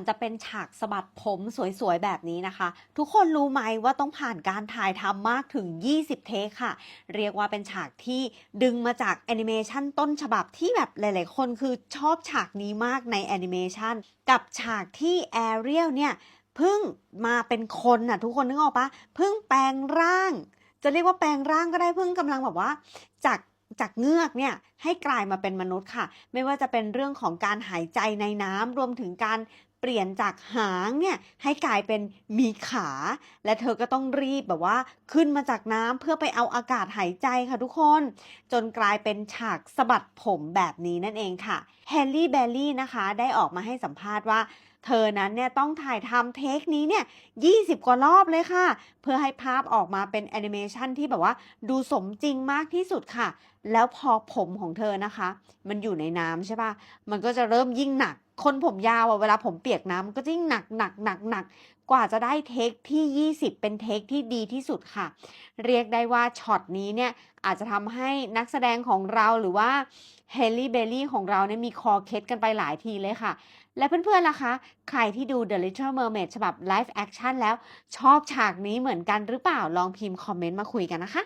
อนจะเป็นฉากสะบัดผมสวยๆ แบบนี้นะคะ ทุกคนรู้ไหมว่าต้องผ่านการถ่ายทำมากถึง 20 เทคค่ะ เรียกว่าเป็นฉากที่ดึงมาจากแอนิเมชันต้นฉบับที่แบบหลายๆ คนคือชอบฉากนี้มากในแอนิเมชันกับฉากที่แอเรียลเนี่ยเพิ่งมาเป็นคนน่ะทุกคนนึกออกปะเพิ่งแปลงร่าง จะเรียกว่าแปลงร่างก็ได้เพิ่งกำลังแบบว่าจากจากเงือกเนี่ยให้กลายมาเป็นมนุษย์ค่ะ ไม่ว่าจะเป็นเรื่องของการหายใจในน้ำรวมถึงการ เปลี่ยนจากหางเนี่ยให้กลายเป็นมีขา และเธอก็ต้องรีบแบบว่า ขึ้นมาจากน้ำเพื่อไปเอาอากาศหายใจค่ะทุกคน จนกลายเป็นฉากสะบัดผมแบบนี้นั่นเองค่ะแฮร์รี่เบลลี่นะคะได้ออกมาให้สัมภาษณ์ว่าเธอนั้นเนี่ยต้องถ่ายทำเทคนี้เนี่ย 20 กว่ารอบเลยค่ะ เพื่อให้ภาพออกมาเป็นแอนิเมชันที่แบบว่าดูสมจริงมากที่สุดค่ะ แล้วพอผมของเธอนะคะ มันอยู่ในน้ำใช่ปะมันก็จะเริ่มยิ่งหนัก คนผมยาวอะเวลาผมเปียกน้ำก็จะยิ่งหนักหนักหนักหนักกว่าจะได้เทคที่ 20 เป็นเทคที่ดีที่สุดค่ะ เรียกได้ว่าช็อตนี้เนี่ยอาจจะทำให้นักแสดงของเราหรือว่าเฮลลี่เบลลี่ของเราเนี่ยมีคอเคล็ดกันไปหลายทีเลยค่ะ และเพื่อนๆล่ะคะ ใครที่ดู The Little Mermaid ฉบับ Live Action แล้วชอบฉากนี้เหมือนกันหรือเปล่าลองพิมพ์คอมเมนต์มาคุยกันนะคะ